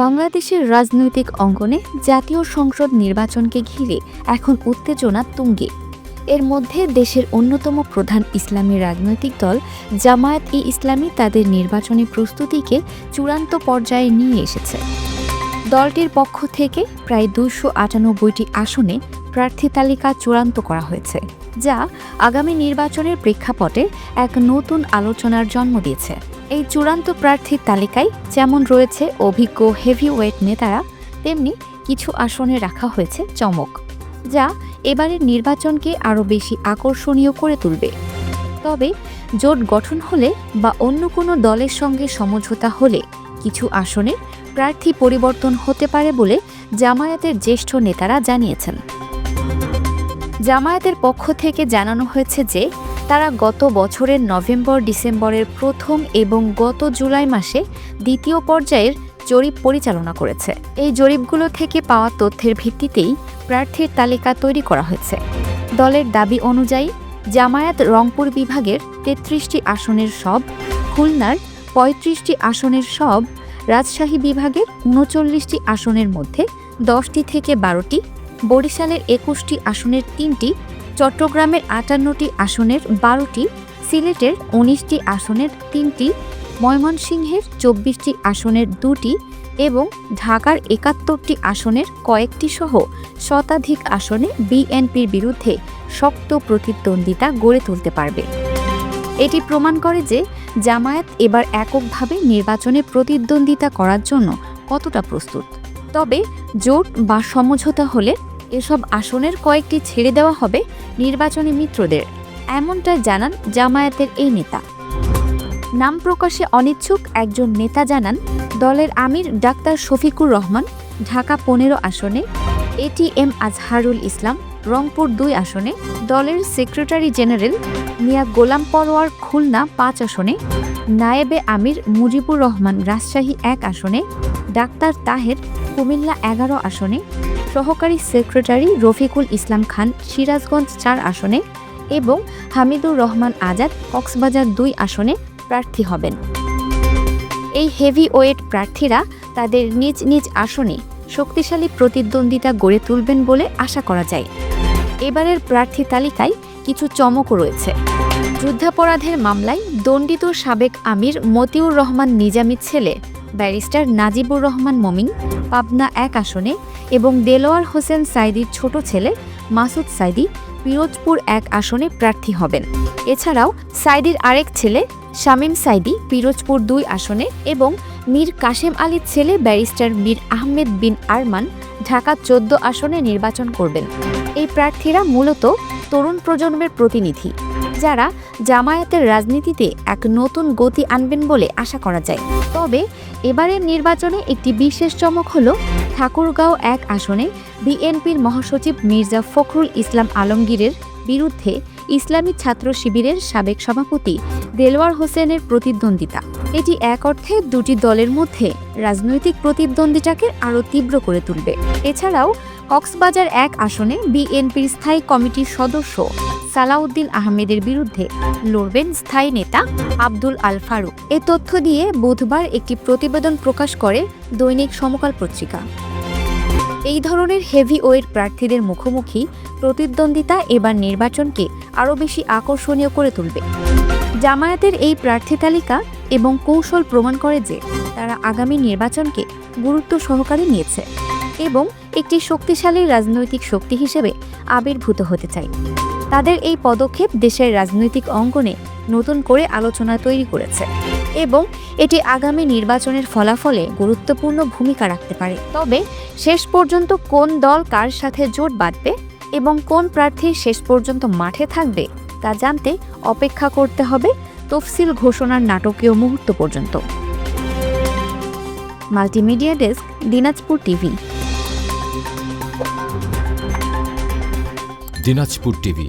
বাংলাদেশের রাজনৈতিক অঙ্গনে জাতীয় সংসদ নির্বাচনকে ঘিরে এখন উত্তেজনা তুঙ্গে। এর মধ্যে দেশের অন্যতম প্রধান ইসলামী রাজনৈতিক দল জামায়াত ই ইসলামী তাদের নির্বাচনী প্রস্তুতিকে চূড়ান্ত পর্যায়ে নিয়ে এসেছে। দলটির পক্ষ থেকে প্রায় দুশো আটানব্বইটি আসনে প্রার্থী তালিকা চূড়ান্ত করা হয়েছে, যা আগামী নির্বাচনের প্রেক্ষাপটে এক নতুন আলোচনার জন্ম দিয়েছে। এই চূড়ান্ত প্রার্থীর তালিকায় যেমন রয়েছে অভিজ্ঞ হেভিওয়েট নেতারা, তেমনি কিছু আসনে রাখা হয়েছে চমক, যা এবারের নির্বাচনকে আরও বেশি আকর্ষণীয় করে তুলবে। তবে জোট গঠন হলে বা অন্য কোনো দলের সঙ্গে সমঝোতা হলে কিছু আসনের প্রার্থী পরিবর্তন হতে পারে বলে জামায়াতের জ্যেষ্ঠ নেতারা জানিয়েছেন। জামায়াতের পক্ষ থেকে জানানো হয়েছে যে তারা গত বছরের নভেম্বর, ডিসেম্বরের প্রথম এবং গত জুলাই মাসে দ্বিতীয় পর্যায়ের জরিপ পরিচালনা করেছে। এই জরিপগুলো থেকে পাওয়া তথ্যের ভিত্তিতেই প্রার্থীর তালিকা তৈরি করা হয়েছে। দলের দাবি অনুযায়ী, জামায়াত রংপুর বিভাগের তেত্রিশটি আসনের সব, খুলনার পঁয়ত্রিশটি আসনের সব, রাজশাহী বিভাগের উনচল্লিশটি আসনের মধ্যে দশটি থেকে বারোটি, বরিশালের একুশটি আসনের তিনটি চট্টগ্রামের আটান্নটি আসনের বারোটি, সিলেটের উনিশটি আসনের তিনটি, ময়মনসিংহের চব্বিশটি আসনের দুটি এবং ঢাকার একাত্তরটি আসনের কয়েকটি সহ শতাধিক আসনে বিএনপির বিরুদ্ধে শক্ত প্রতিদ্বন্দ্বিতা গড়ে তুলতে পারবে। এটি প্রমাণ করে যে জামায়াত এবার এককভাবে নির্বাচনে প্রতিদ্বন্দ্বিতা করার জন্য কতটা প্রস্তুত। তবে জোট বা সমঝোতা হলে এসব আসনের কয়েকটি ছেড়ে দেওয়া হবে নির্বাচনী মিত্রদের এমনটাই জানান জামায়াতের এই নেতা। নাম প্রকাশে অনিচ্ছুক একজন নেতা জানান, দলের আমির ডাক্তার শফিকুর রহমান, ঢাকা পনেরো আসনে এটিএম আজহারুল ইসলাম, রংপুর দুই আসনে, দলের সেক্রেটারি জেনারেল মিয়া গোলাম পরোয়ার খুলনা পাঁচ আসনে, নায়েবে আমির মুজিবুর রহমান রাজশাহী এক আসনে, ডাক্তার তাহের কুমিল্লা এগারো আসনে, সহকারী সেক্রেটারি রফিকুল ইসলাম খান সিরাজগঞ্জ চার আসনে এবং হামিদুর রহমান আজাদ কক্সবাজার দুই আসনে প্রার্থী হবেন। এই হেভি ওয়েট প্রার্থীরা তাদের নিজ নিজ আসনে শক্তিশালী প্রতিদ্বন্দ্বিতা গড়ে তুলবেন বলে আশা করা যায়। এবারের প্রার্থী তালিকায় কিছু চমকও রয়েছে। যুদ্ধাপরাধের মামলায় দণ্ডিত সাবেক আমির মতিউর রহমান নিজামীর ছেলে ব্যারিস্টার নাজিবুর রহমান মমিন, পাবনা এক আসনে এবং দেলোয়ার হোসেন সাইদির ছোট ছেলে মাসুদ সাইদি পিরোজপুর এক আসনে প্রার্থী হবেন। এছাড়াও সাইদির আরেক ছেলে শামীম সাইদি পিরোজপুর দুই আসনে এবং মীর কাশেম আলীর ছেলে ব্যারিস্টার মীর আহমেদ বিন আরমান ঢাকা চোদ্দ আসনে নির্বাচন করবেন। এই প্রার্থীরা মূলত তরুণ প্রজন্মের প্রতিনিধি। যারা জামায়াতের রাজনীতিতে এক নতুন গতি আনবেন বলে আশা করা যায়। তবে এবারের নির্বাচনে একটি বিশেষ চমক হল ঠাকুরগাঁও এক আসনে বিএনপির মহাসচিব মির্জা ফখরুল ইসলাম আলমগীরের বিরুদ্ধে ইসলামী ছাত্র শিবিরের সাবেক সভাপতি দেলওয়ার হোসেনের প্রতিদ্বন্দ্বিতা। এটি এক অর্থে দুটি দলের মধ্যে রাজনৈতিক প্রতিদ্বন্দ্বিতাকে আরও তীব্র করে তুলবে। এছাড়াও কক্সবাজার এক আসনে বিএনপির স্থায়ী কমিটির সদস্য সালাউদ্দিন আহমেদের বিরুদ্ধে লড়বেন স্থায়ী নেতা আব্দুল আল ফারুক। এ তথ্য দিয়ে বুধবার একটি প্রতিবেদন প্রকাশ করে দৈনিক সমকাল পত্রিকা। এই ধরনের হেভি ওয়েট প্রার্থীদের মুখোমুখি প্রতিদ্বন্দ্বিতা এবার নির্বাচনকে আরও বেশি আকর্ষণীয় করে তুলবে। জামায়াতের এই প্রার্থী তালিকা এবং কৌশল প্রমাণ করে যে তারা আগামী নির্বাচনকে গুরুত্ব সহকারে নিয়েছে এবং একটি শক্তিশালী রাজনৈতিক শক্তি হিসেবে আবির্ভূত হতে চায়। তাদের এই পদক্ষেপ দেশের রাজনৈতিক অঙ্গনে নতুন করে আলোচনা তৈরি করেছে এবং এটি আগামী নির্বাচনের ফলাফলে গুরুত্বপূর্ণ ভূমিকা রাখতে পারে। তবে শেষ পর্যন্ত কোন দল কার সাথে জোট বাঁধবে এবং কোন প্রার্থী শেষ পর্যন্ত মাঠে থাকবে তা জানতে অপেক্ষা করতে হবে তফসিল ঘোষণার নাটকীয় মুহূর্ত পর্যন্ত। Multimedia desk, Dinajpur TV. Dinajpur TV.